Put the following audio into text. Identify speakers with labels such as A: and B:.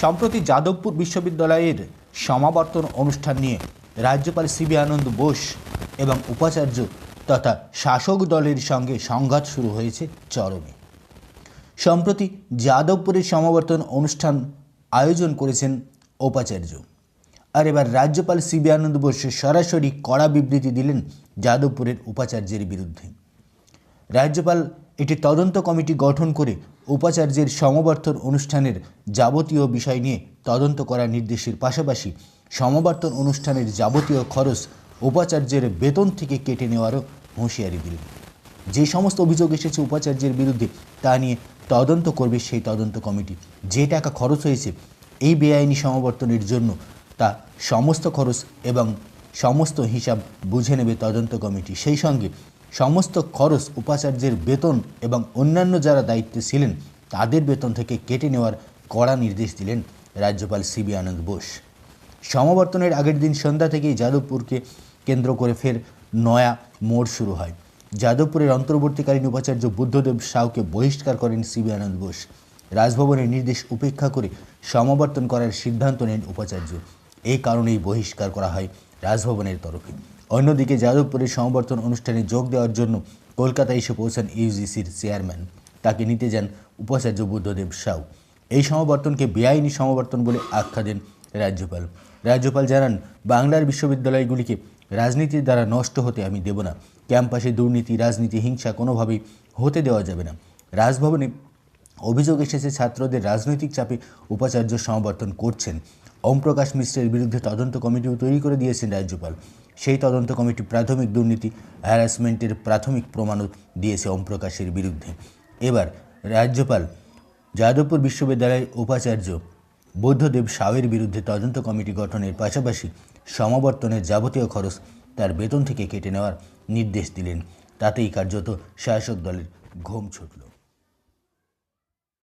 A: সম্প্রতি যাদবপুর বিশ্ববিদ্যালয়ের সমাবর্তন অনুষ্ঠান নিয়ে রাজ্যপাল সিবি আনন্দ বোস এবং উপাচার্য তথা শাসক দলের সঙ্গে সংঘাত শুরু হয়েছে চরমে। সম্প্রতি যাদবপুরের সমাবর্তন অনুষ্ঠান আয়োজন করেছেন উপাচার্য। আর এবার রাজ্যপাল সিবি আনন্দ বোস সরাসরি কড়া বিবৃতি দিলেন যাদবপুরের উপাচার্যের বিরুদ্ধে। রাজ্যপাল একটি তদন্ত কমিটি গঠন করে উপাচার্যের সমবর্তন অনুষ্ঠানের যাবতীয় বিষয় নিয়ে তদন্ত করার নির্দেশের পাশাপাশি সমবর্তন অনুষ্ঠানের যাবতীয় খরচ উপাচার্যের বেতন থেকে কেটে নেওয়ারও হুঁশিয়ারি দিলেন। যে সমস্ত অভিযোগ এসেছে উপাচার্যের বিরুদ্ধে তা নিয়ে তদন্ত করবে সেই তদন্ত কমিটি। যে টাকা খরচ হয়েছে এই বেআইনি সমাবর্তনের জন্য তা সমস্ত খরচ এবং সমস্ত হিসাব বুঝে নেবে তদন্ত কমিটি। সেই সঙ্গে সমস্ত খরচ উপাচার্যের বেতন এবং অন্যান্য যারা দায়িত্বে ছিলেন, তাদের বেতন থেকে কেটে নেওয়ার কড়া নির্দেশ দিলেন রাজ্যপাল সিবি আনন্দ বোস। সমাবর্তনের আগের দিন সন্ধ্যা থেকেই যাদবপুরকে কেন্দ্র করে ফের নয়া মোড় শুরু হয়। যাদবপুরের অন্তর্বর্তীকালীন উপাচার্য বুদ্ধদেব সাউকে বহিষ্কার করেন সিবি আনন্দ বোস। রাজভবনের নির্দেশ উপেক্ষা করে সমাবর্তন করার সিদ্ধান্ত নেন উপাচার্য। এই কারণেই বহিষ্কার করা হয় রাজভবনের তরফে। অন্যদিকে যাদবপুরের সমাবর্তন অনুষ্ঠানে যোগ দেওয়ার জন্য কলকাতায় এসে পৌঁছান ইউজিসির চেয়ারম্যান। তাকে নিতে যান উপাচার্য বুদ্ধদেব সাউ। এই সমাবর্তনকে বেআইনি সমাবর্তন বলে আখ্যা দেন রাজ্যপাল। রাজ্যপাল জানান, বাংলার বিশ্ববিদ্যালয়গুলিকে রাজনীতির দ্বারা নষ্ট হতে আমি দেব না। ক্যাম্পাসে দুর্নীতি, রাজনীতি, হিংসা কোনোভাবেই হতে দেওয়া যাবে না। রাজভবনে অভিযোগ এসেছে, ছাত্রদের রাজনৈতিক চাপে উপাচার্য সমাবর্তন করছেন। ওমপ্রকাশ মিশ্রের বিরুদ্ধে তদন্ত কমিটিও তৈরি করে দিয়েছেন রাজ্যপাল। সেই তদন্ত কমিটি প্রাথমিক দুর্নীতি হ্যারাসমেন্টের প্রাথমিক প্রমাণও দিয়েছে ওমপ্রকাশের বিরুদ্ধে। এবার রাজ্যপাল যাদবপুর বিশ্ববিদ্যালয়ের উপাচার্য বৌদ্ধদেব সাউয়ের বিরুদ্ধে তদন্ত কমিটি গঠনের পাশাপাশি সমাবর্তনের যাবতীয় খরচ তার বেতন থেকে কেটে নেওয়ার নির্দেশ দিলেন। তাতেই কার্যত শাসক দলের ঘুম ছুটল।